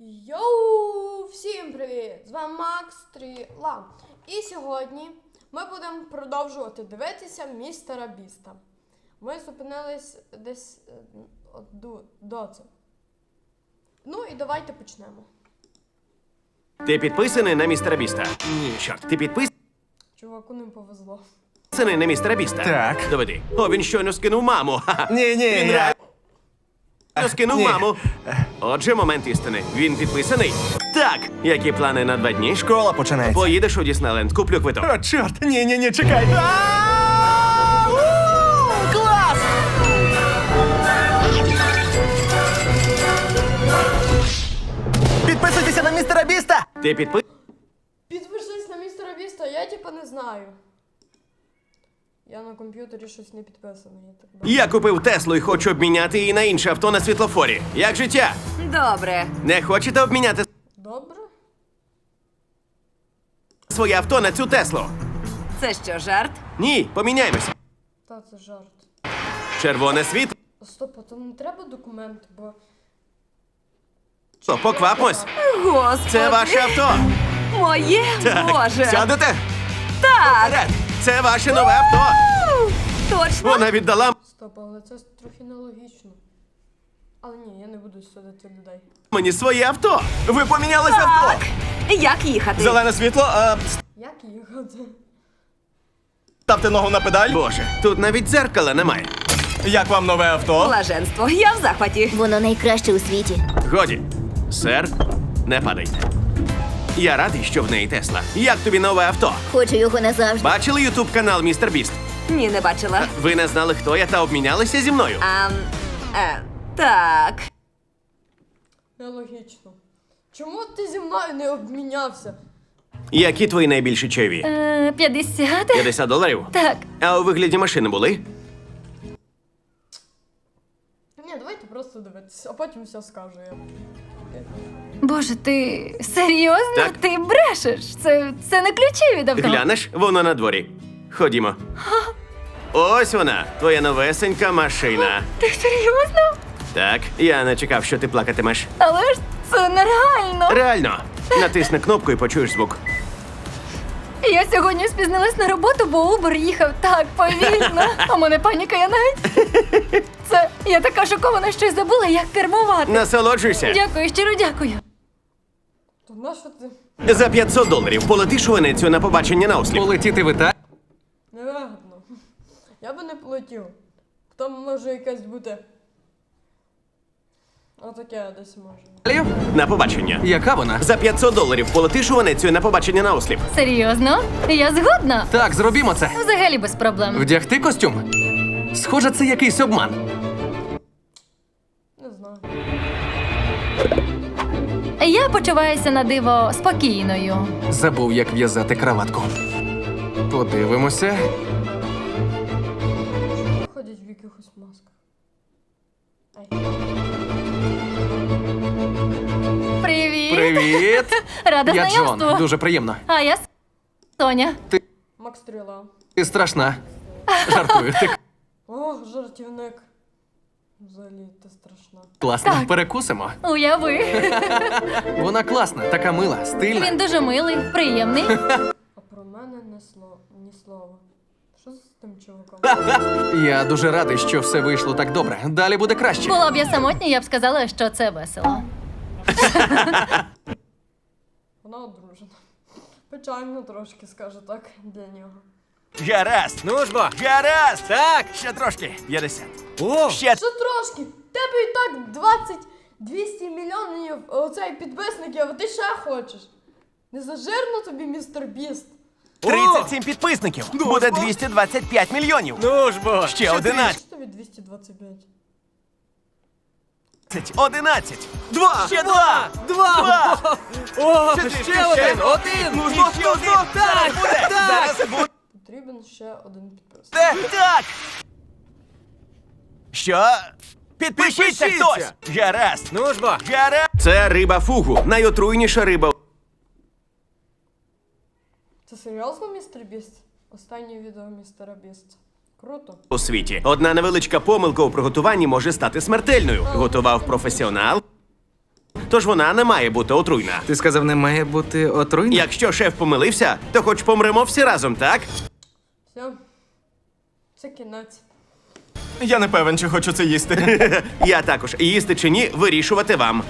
Йоу! Всім привіт! З вами Макс Стріла. І сьогодні ми будемо продовжувати дивитися містера Біста. Ми зупинились десь е, от до, до це. Ну і давайте почнемо. Ти підписаний на містера Біста? Ні. Чорт, ти підписаний Чуваку не повезло. на містера Біста? Так. Доведи. О, він щойно скинув маму. Ха-ха. Ні, ні, Він я... реально скинув Ні. маму. Отже, момент істини. Він підписаний? Так. Які плани на два дні? Школа починається. Поїдеш у Діснейленд, куплю квиток. О, чорт! Ні, ні, ні, чекай! А, у, Клас! Підписуйтеся на містера Біста! Ти підпи... Підпишись на містера Біста, я типа не знаю. Я на комп'ютері щось не підписаний. Я так думаю. Я купив Теслу і хочу обміняти її на інше авто на світлофорі. Як життя? Добре. Не хочете обміняти Добре? своє авто на цю Теслу? Це що, жарт? Ні, поміняємося. Та це жарт. Червоне світло, Стоп, а то не треба документи, бо. поквапмось. Господи. Це ваше авто. Моє Боже. Сядете? Так. Вперед! Це ваше нове авто. Точно. Вона віддала Стоп, але це трохи нелогічно. Але ні, я не буду судити людей. мені своє авто. Ви помінялись авто. Як їхати? Зелене світло, а, Як їхати? ставте ногу на педаль. Боже, тут навіть дзеркала немає. Як вам нове авто? Блаженство. Я в захваті. Воно найкраще у світі. Годі, сер, не падайте. Я радий, що в неї Тесла. Як тобі нове авто? Хочу його назавжди. Бачили ютуб канал Містер Біст? Ні, не бачила. Ви не знали, хто я та обмінялися зі мною. А, е, так. Нелогічно. Чому ти зі мною не обмінявся? Які твої найбільші чайові? Е, 50? 50 доларів? Так. А у вигляді машини були? Ні, давайте просто дивитися, а потім все скажу я. Боже, ти серйозно? Так. Ти брешеш? Це, це не ключі від авто. Глянеш, воно на дворі. Ходімо. Ось вона, твоя новесенька машина. Ти серйозно? Так, я не чекав, що ти плакатимеш. Але ж це нереально. Реально, натисни кнопку і почуєш звук. Я сьогодні спізнилась на роботу, бо Uber їхав так повільно. У мене паніка, я навіть. Це я така шокована, що й забула, як кермувати. Насолоджуйся. Дякую, щиро дякую. То на що ти За 500 доларів полетиш у Венецію на побачення на осліп. Полетіти в Італію? невигодно? Я би не полетів. Там може якась бути. Отаке десь може. На побачення. Яка вона? За 500 доларів полетиш у Венецію на побачення на осліп. Серйозно? Я згодна. Так, зробімо це. Взагалі без проблем. Вдягти костюм? Схоже, це якийсь обман. Не знаю. Я почуваюся на диво спокійною. Забув, як в'язати краватку. Подивимося. Ходять в якихось масках. Ай. Привіт! Рада Я знайомству. Джон. Дуже приємно. А я Соня. Макс Стріла. Ти страшна. Жартую, ти О, жартівник. Взагалі, ти страшна. класна. Так. Перекусимо. Уяви. Вона класна, така мила, стильна. Він дуже милий, приємний. А про мене не слово, ні слова. Що з тим чуваком? Я дуже радий, що все вийшло так добре. Далі буде краще. Була б я самотня, я б сказала, що це весело. Вона одружена. Печально трошки, скажу так, для нього. Гаразд. Ну ж бо. Гаразд. Так. Ще трошки. 50. О! Ще Що трошки? Тебе і так 20 200 мільйонів оцей підписників, а ти ще хочеш. Не зажирно тобі, містер Біст? 37 підписників. Буде 225 мільйонів. Ну ж бо. Ще 11. Що тобі 225? 11. Два. Ще два. Два! О, Чотири, ще ще один! один. Один! Ну, знов, знов, знов. Так, Буде. так! Зараз буде. Потрібен ще один підписник. Так. Що? Підпишіться Підпишіться. хтось. Гаразд. Ну ж бо. Гаразд. Це риба фугу. Найотруйніша риба Це серйозно, містер Біст? Останнє відео містера Біст. Круто. у світі. Одна невеличка помилка у приготуванні може стати смертельною. Готував професіонал. тож вона не має бути отруйна. Ти сказав, не має бути отруйна? Якщо шеф помилився, то хоч помремо всі разом, так? Все. Це кінець. Я не певен, чи хочу це їсти. Я також їсти чи ні, вирішувати вам.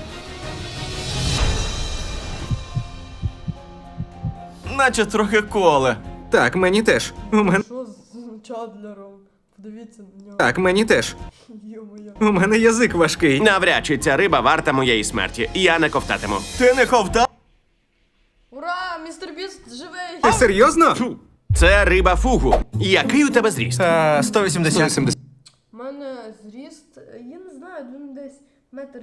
Наче трохи коле. Так, мені теж. У мене. Чадлером? Подивіться на нього. Так, мені теж. Йо-моє. У мене язик важкий. Навряд чи ця риба варта моєї смерті. Я не ковтатиму. Ти не ковтав? Ура! Містер Біст живий! Ти серйозно? Це риба фугу. Який у тебе зріст? Е, 180. У мене зріст, я не знаю, він десь метр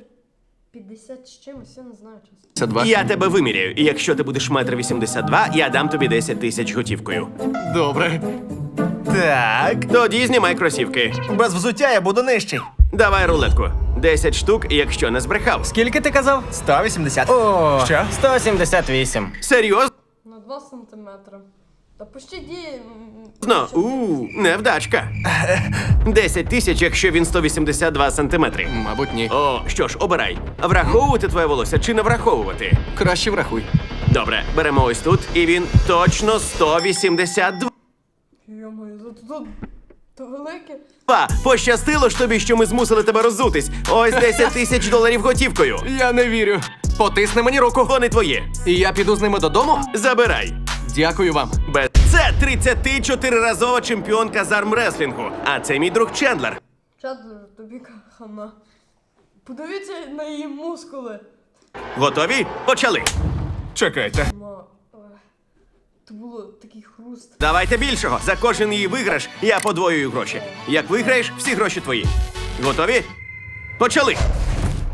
п'ятдесят з чимось, я не знаю чесно. Я тебе виміряю, і якщо ти будеш метр вісімдесят два, я дам тобі 10 тисяч готівкою. Добре. Так. Тоді знімай кросівки. Без взуття я буду нижчий. Давай рулетку. 10 штук, якщо не збрехав. Скільки ти казав? 180. О, що? 178. Серйозно? На 2 сантиметри. Та м, Ну, у, невдачка. 10 тисяч, якщо він 182 сантиметри. Мабуть, ні. О, що ж, обирай. Враховувати твоє волосся чи не враховувати? Краще врахуй. Добре, беремо ось тут, і він точно 182. Тут, велике. Пощастило ж тобі, що ми змусили тебе роззутись. Ось 10 тисяч доларів готівкою. Я не вірю. Потисни мені руку. Вони твої. І я піду з ними додому. Забирай. Дякую вам. Без... Це 34-разова чемпіонка з армреслінгу. А це мій друг Чендлер. Чадлер, тобі хана. Подивіться на її мускули. Готові? Почали. Чекайте. Ма, то було такий хруст. Давайте більшого. За кожен її виграш я подвоюю гроші. Як виграєш, всі гроші твої. Готові? Почали.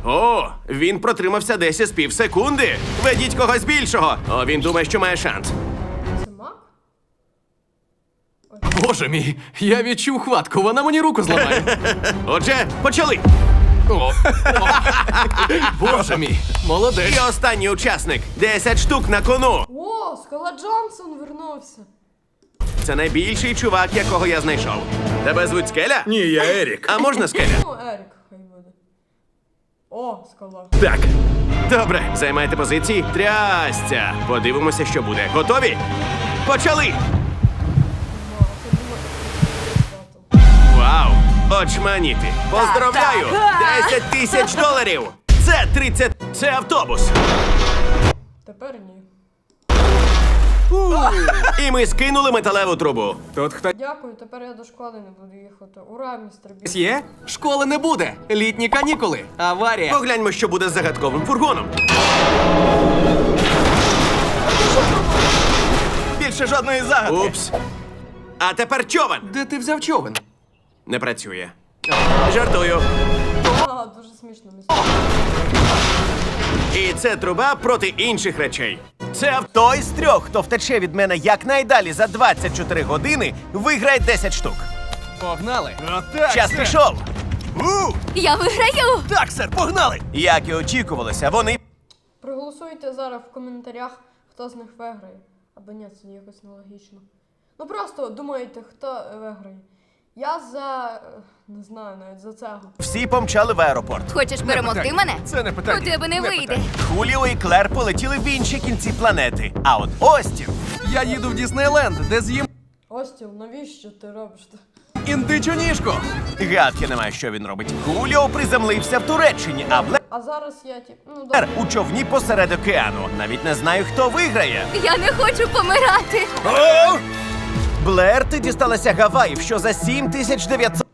О, він протримався десь із пів секунди. Ведіть когось більшого. О, він думає, що має шанс. Це мак? Боже мій, я відчув хватку, вона мені руку зламає. Отже, почали. О, о. Боже мій, молодець. І останній учасник. 10 штук на кону. О, Скала Джонсон вернувся. Це найбільший чувак, якого я знайшов. Тебе звуть Скеля? Ні, я Ерік. А можна Скеля? Ну, Ерік, хай буде. О, скала. Так. Добре, займайте позиції. Трясця. Подивимося, що буде. Готові? Почали! Ма, це було багато. Вау! Очманіти! Поздравляю! Так, 10 тисяч доларів! Це 30... Це автобус! Тепер ні. І ми скинули металеву трубу. Тут хтось Дякую, тепер я до школи не буду їхати. Ура, містер Біст. є? Школи не буде. Літні канікули. Аварія. Погляньмо, що буде з загадковим фургоном. Більше жодної загадки. Упс. А тепер човен. Де ти взяв човен? Не працює. Жартую. А, дуже смішно, містер. І це труба проти інших речей. Це. Той з трьох, хто втече від мене якнайдалі за 24 години, виграє 10 штук. Погнали. Час Час пішов. У, Я виграю! так, сер, погнали! Як і очікувалося, вони Проголосуйте зараз в коментарях, хто з них виграє. Або ні, це якось нелогічно. Ну просто думайте, хто е, виграє. Я за. не знаю навіть за цього. всі помчали в аеропорт. Хочеш перемогти мене? Це не У питання. тебе не вийде. Хуліо і Клер полетіли в інші кінці планети. А от Остін Я їду в Діснейленд, де з'їм Остіл, навіщо ти робиш індичу ніжку. гадки немає, що він робить. Хуліо приземлився в Туреччині, а Блер А зараз я ті. Ну добре. у човні посеред океану. Навіть не знаю, хто виграє. Я не хочу помирати. О! Блер, ти дісталася Гаваїв, що за 7900...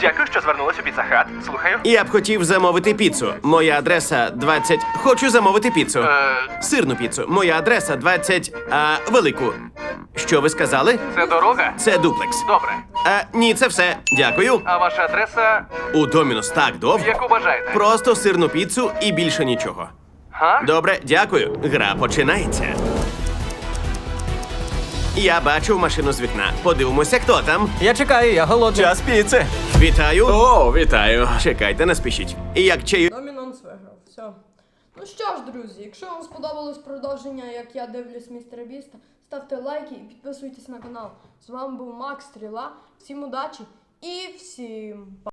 Дякую, що звернулася у піцахат. Слухаю. Я б хотів замовити піцу. Моя адреса 20. Хочу замовити піцу. Е, Сирну піцу. Моя адреса 20. А, велику. Що ви сказали? це дорога? Це дуплекс. Добре. А, ні, це все. Дякую. А ваша адреса У Домінус так довго. бажаєте? Просто сирну піцу і більше нічого. Га? Добре, дякую. Гра починається. Я бачу машину з вікна. Подивимося, хто там. Я чекаю, я голодний. Час піци. Вітаю. О, вітаю. Чекайте, не спішіть. І як чаю. Домінанс виграв. Все. Ну що ж, друзі, якщо вам сподобалось продовження, як я дивлюсь містера Біста, ставте лайки і підписуйтесь на канал. З вами був Макс Стріла. Всім удачі і всім па!